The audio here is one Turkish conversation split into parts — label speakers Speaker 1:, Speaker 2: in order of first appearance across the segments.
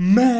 Speaker 1: Man.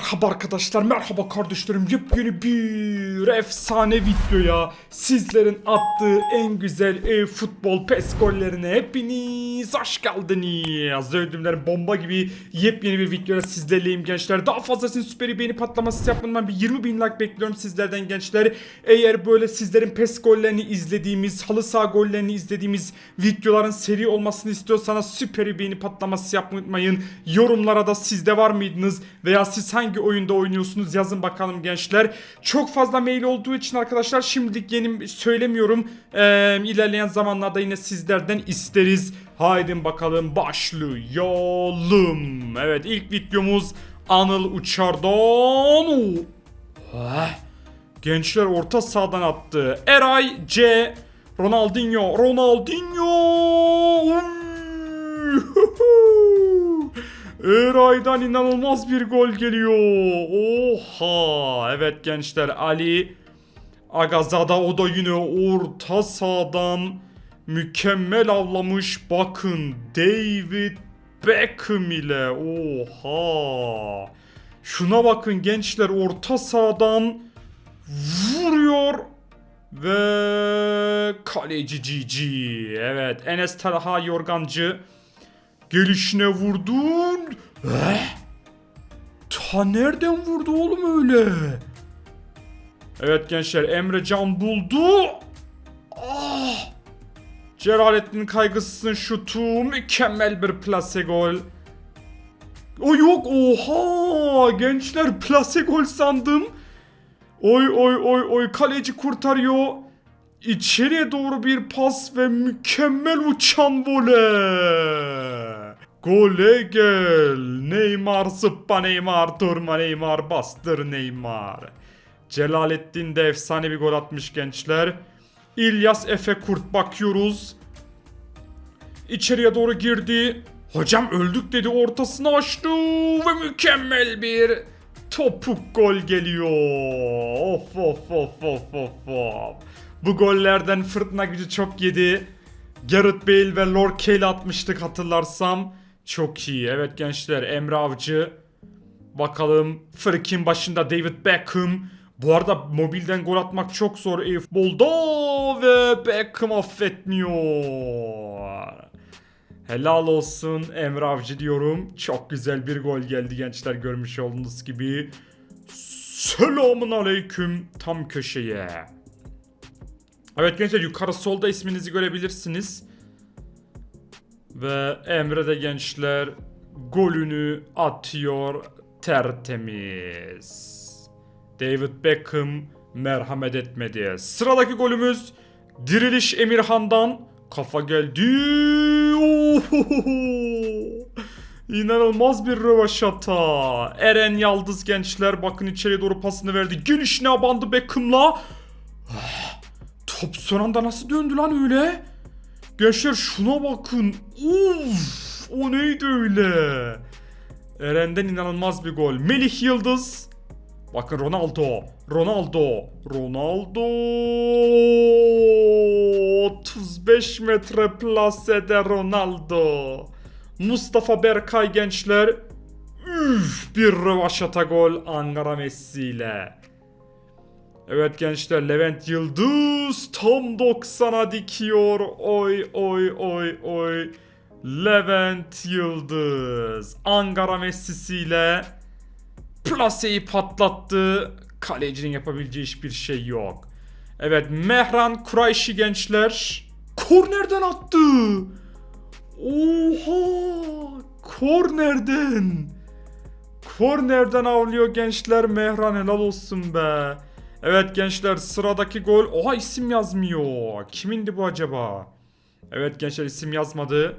Speaker 1: Merhaba arkadaşlar, merhaba kardeşlerim. Yepyeni bir efsane videoya sizlerin attığı en güzel e-futbol pes gollerine hepiniz hoş geldiniz. Ödümlerim bomba gibi yepyeni bir videoya sizlerleyim gençler. Daha fazlasını süperi beğeni patlaması yapmadan bir 20 bin like bekliyorum sizlerden gençler. Eğer böyle sizlerin pes gollerini izlediğimiz, halı saha gollerini izlediğimiz videoların seri olmasını istiyorsanız süperi beğeni patlaması yapmayı unutmayın. Yorumlara da sizde var mıydınız veya siz hangi oyunda oynuyorsunuz yazın bakalım gençler. Çok fazla mail olduğu için arkadaşlar şimdilik yeni söylemiyorum. Ee, ilerleyen zamanlarda yine sizlerden isteriz. Haydi bakalım başlayalım. Evet ilk videomuz Anıl Uçar'dan. Gençler orta sahadan attı. Eray C. Ronaldinho. Ronaldinho. Eray'dan inanılmaz bir gol geliyor. Oha. Evet gençler Ali Agazada o da yine orta sahadan mükemmel avlamış. Bakın David Beckham ile. Oha. Şuna bakın gençler orta sahadan vuruyor ve kaleci GG. Evet Enes Talha Yorgancı gelişine vurdun. Eh? Ta nereden vurdu oğlum öyle? Evet gençler Emre Can buldu. Ah! Celalettin kaygısızın şutu mükemmel bir plase gol. O yok oha gençler plase gol sandım. Oy oy oy oy kaleci kurtarıyor. İçeriye doğru bir pas ve mükemmel uçan voley. Gole gel. Neymar zıppa Neymar durma Neymar bastır Neymar. Celalettin de efsane bir gol atmış gençler. İlyas Efe Kurt bakıyoruz. İçeriye doğru girdi. Hocam öldük dedi ortasını açtı ve mükemmel bir topuk gol geliyor. Of of of of of of. Bu gollerden fırtına gücü çok yedi. Gareth Bale ve Lorcale atmıştık hatırlarsam. Çok iyi. Evet gençler Emre Avcı. Bakalım Frik'in başında David Beckham. Bu arada mobilden gol atmak çok zor e-futbolda ve Beckham affetmiyor. Helal olsun Emre Avcı diyorum. Çok güzel bir gol geldi gençler görmüş olduğunuz gibi. Selamun aleyküm tam köşeye. Evet gençler yukarı solda isminizi görebilirsiniz. Ve Emre de gençler golünü atıyor tertemiz. David Beckham merhamet etmedi. Sıradaki golümüz Diriliş Emirhan'dan kafa geldi. Ohohoho. İnanılmaz bir rövaşata. Eren Yaldız gençler bakın içeriye doğru pasını verdi. Gelişine abandı Beckham'la. Ah, Top son anda nasıl döndü lan öyle? Gençler şuna bakın. Uf, o neydi öyle? Eren'den inanılmaz bir gol. Melih Yıldız. Bakın Ronaldo. Ronaldo. Ronaldo. 35 metre plasede Ronaldo. Mustafa Berkay gençler. Üf, bir rövaşata gol Ankara Messi ile. Evet gençler Levent Yıldız tam 90'a dikiyor. Oy oy oy oy. Levent Yıldız Ankara Messi'siyle plaseyi patlattı. Kalecinin yapabileceği hiçbir şey yok. Evet Mehran Kurayşi gençler kornerden attı. Oha! Kornerden. Kornerden avlıyor gençler Mehran helal olsun be. Evet gençler sıradaki gol. Oha isim yazmıyor. Kimindi bu acaba? Evet gençler isim yazmadı.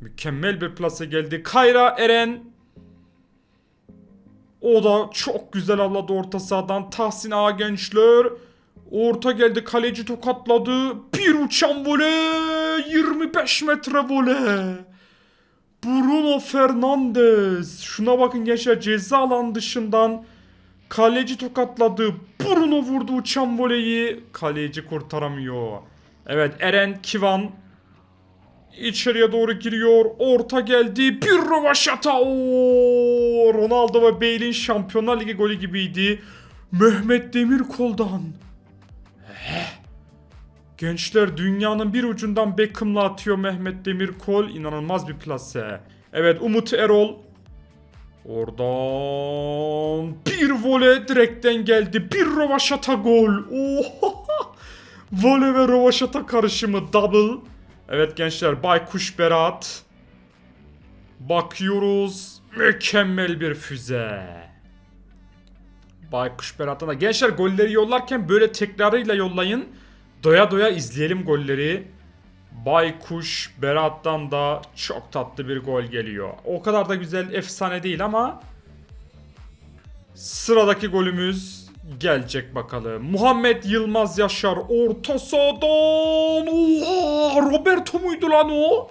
Speaker 1: Mükemmel bir plase geldi. Kayra Eren. O da çok güzel avladı orta sahadan. Tahsin Ağa gençler. Orta geldi kaleci tokatladı. Bir uçan voley. 25 metre voley. Bruno Fernandes. Şuna bakın gençler ceza alan dışından kaleci tokatladı. Bruno vurdu uçan voleyi. Kaleci kurtaramıyor. Evet Eren Kivan içeriye doğru giriyor. Orta geldi. Bir rövaşata. Oo, Ronaldo ve Bale'in Şampiyonlar Ligi golü gibiydi. Mehmet Demirkol'dan. Eh. Gençler dünyanın bir ucundan Beckham'la atıyor Mehmet Demirkol. İnanılmaz bir plase. Evet Umut Erol. Oradan bir vole direkten geldi. Bir rövaşata gol. Oha. Vole ve rövaşata karışımı double. Evet gençler Baykuş Berat. Bakıyoruz. Mükemmel bir füze. Baykuş Berat'tan da. Gençler golleri yollarken böyle tekrarıyla yollayın. Doya doya izleyelim golleri. Baykuş Berat'tan da çok tatlı bir gol geliyor. O kadar da güzel efsane değil ama sıradaki golümüz gelecek bakalım. Muhammed Yılmaz Yaşar orta sahadan. Oha! Roberto muydu lan o?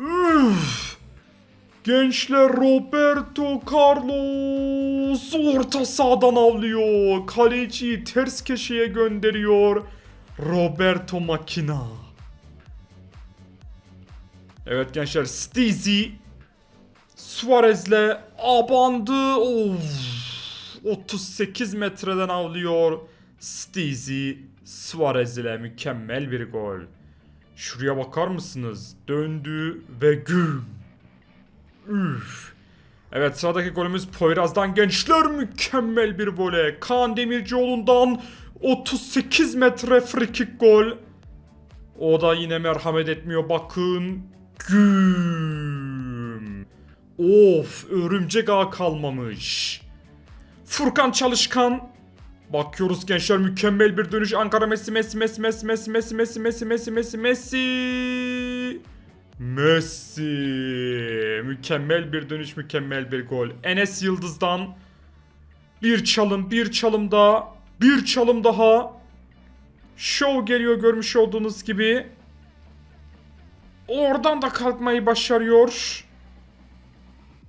Speaker 1: Üf! Gençler Roberto Carlos orta sahadan avlıyor. Kaleciyi ters köşeye gönderiyor. Roberto Makina. Evet gençler Stizi Suarez'le abandı. Of. 38 metreden avlıyor. Stizi Suarez ile mükemmel bir gol. Şuraya bakar mısınız? Döndü ve güm. Üf. Evet sıradaki golümüz Poyraz'dan gençler mükemmel bir voley. Kaan Demircioğlu'ndan 38 metre free kick gol. O da yine merhamet etmiyor bakın. Güm. Of örümcek ağ kalmamış. Furkan Çalışkan. Bakıyoruz gençler mükemmel bir dönüş. Ankara Messi Messi Messi Messi Messi Messi Messi Messi Messi Messi Messi Messi Mükemmel bir dönüş mükemmel bir gol. Enes Yıldız'dan bir çalım bir çalım daha bir çalım daha Show geliyor görmüş olduğunuz gibi. Oradan da kalkmayı başarıyor.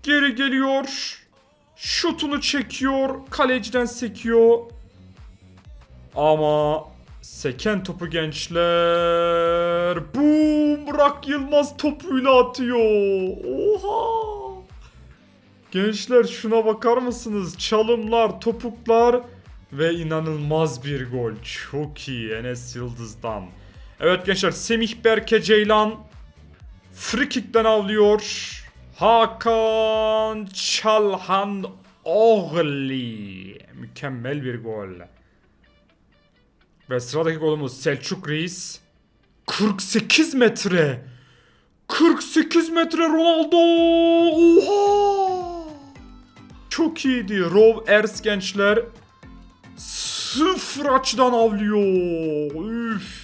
Speaker 1: Geri geliyor. Şutunu çekiyor. Kaleciden sekiyor. Ama seken topu gençler. Boom! Burak Yılmaz topuyla atıyor. Oha! Gençler şuna bakar mısınız? Çalımlar, topuklar ve inanılmaz bir gol. Çok iyi Enes Yıldız'dan. Evet gençler Semih Berke Ceylan free kick'ten avlıyor. Hakan Çalhan Oğli. Mükemmel bir gol. Ve sıradaki golümüz Selçuk Reis. 48 metre. 48 metre Ronaldo. Oha. Çok iyiydi. Rov Ers gençler. Sıfır açıdan avlıyor. Üf.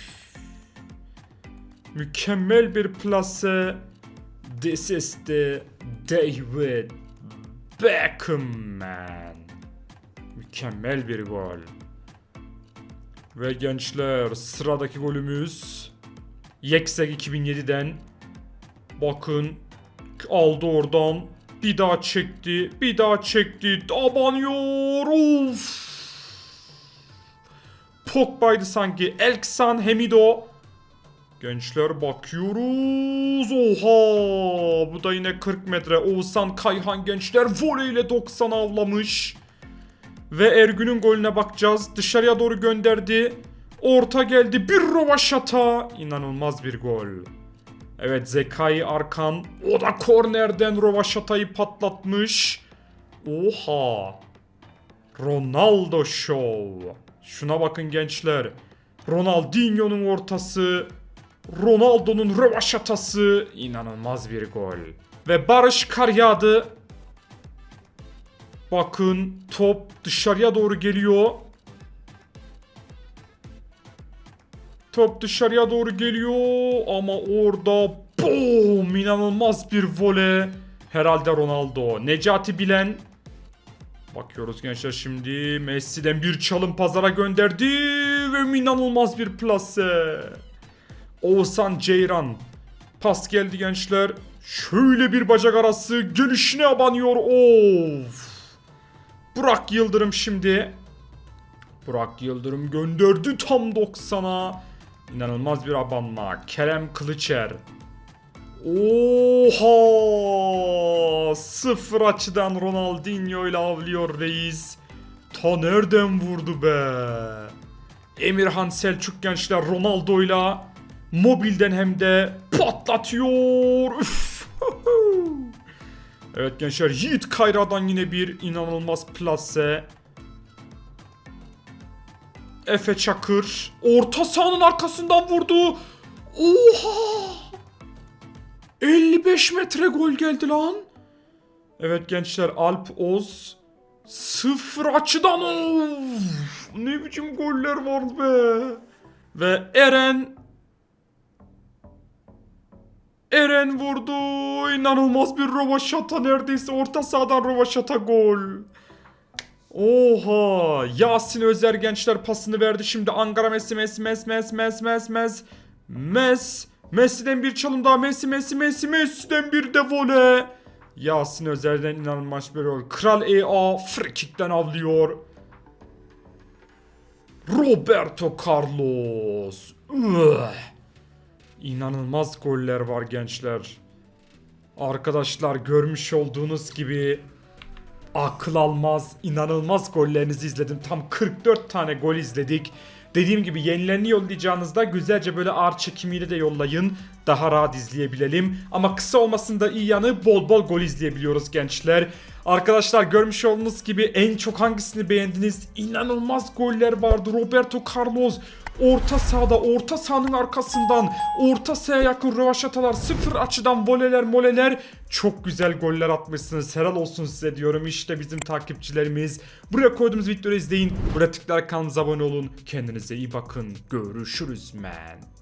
Speaker 1: Mükemmel bir plase. This is the David Beckham man. Mükemmel bir gol. Ve gençler sıradaki golümüz Yeksek 2007'den bakın aldı oradan bir daha çekti bir daha çekti abanıyor of Pogba'ydı sanki Elksan Hemido Gençler bakıyoruz. Oha! Bu da yine 40 metre. Oğuzhan Kayhan gençler voleyle 90 avlamış. Ve Ergün'ün golüne bakacağız. Dışarıya doğru gönderdi. Orta geldi. Bir rovaşata. İnanılmaz bir gol. Evet Zekai Arkan. O da kornerden rovaşatayı patlatmış. Oha. Ronaldo Show. Şuna bakın gençler. Ronaldinho'nun ortası. Ronaldo'nun rövaşatası. inanılmaz bir gol. Ve Barış kar yağdı. Bakın top dışarıya doğru geliyor. Top dışarıya doğru geliyor ama orada boom inanılmaz bir vole. Herhalde Ronaldo. Necati Bilen. Bakıyoruz gençler şimdi. Messi'den bir çalım pazara gönderdi ve inanılmaz bir plase. Oğuzhan Ceyran. Pas geldi gençler. Şöyle bir bacak arası gelişine abanıyor. Of. Burak Yıldırım şimdi. Burak Yıldırım gönderdi tam 90'a. İnanılmaz bir abanma. Kerem Kılıçer. Oha! Sıfır açıdan Ronaldinho ile avlıyor reis. Ta nereden vurdu be? Emirhan Selçuk gençler Ronaldo ile mobilden hem de patlatıyor. Üf! evet gençler Yiğit Kayra'dan yine bir inanılmaz plase. Efe Çakır orta sahanın arkasından vurdu. Oha! 55 metre gol geldi lan. Evet gençler Alp Oz sıfır açıdan of! Ne biçim goller vardı be. Ve Eren Eren vurdu. İnanılmaz bir rovaşata neredeyse. Orta sahadan rovaşata gol. Oha. Yasin Özer gençler pasını verdi. Şimdi Angara Messi Messi Messi Messi Messi Messi Messi. Messi. Messi'den bir çalım daha. Messi Messi Messi Messi'den bir de voley. Yasin Özer'den inanılmaz bir rol. Kral EA free avlıyor. Roberto Carlos. Üh. İnanılmaz goller var gençler. Arkadaşlar görmüş olduğunuz gibi akıl almaz, inanılmaz gollerinizi izledim. Tam 44 tane gol izledik. Dediğim gibi yenilerini yollayacağınızda güzelce böyle ağır çekimiyle de yollayın. Daha rahat izleyebilelim. Ama kısa olmasında iyi yanı bol bol gol izleyebiliyoruz gençler. Arkadaşlar görmüş olduğunuz gibi en çok hangisini beğendiniz? İnanılmaz goller vardı. Roberto Carlos orta sahada, orta sahanın arkasından orta sahaya yakın rövaşatalar, sıfır açıdan voleler moleler. Çok güzel goller atmışsınız. Helal olsun size diyorum. İşte bizim takipçilerimiz. Buraya koyduğumuz videoları izleyin. Buraya tıklayarak kanalımıza abone olun. Kendinize iyi bakın. Görüşürüz men.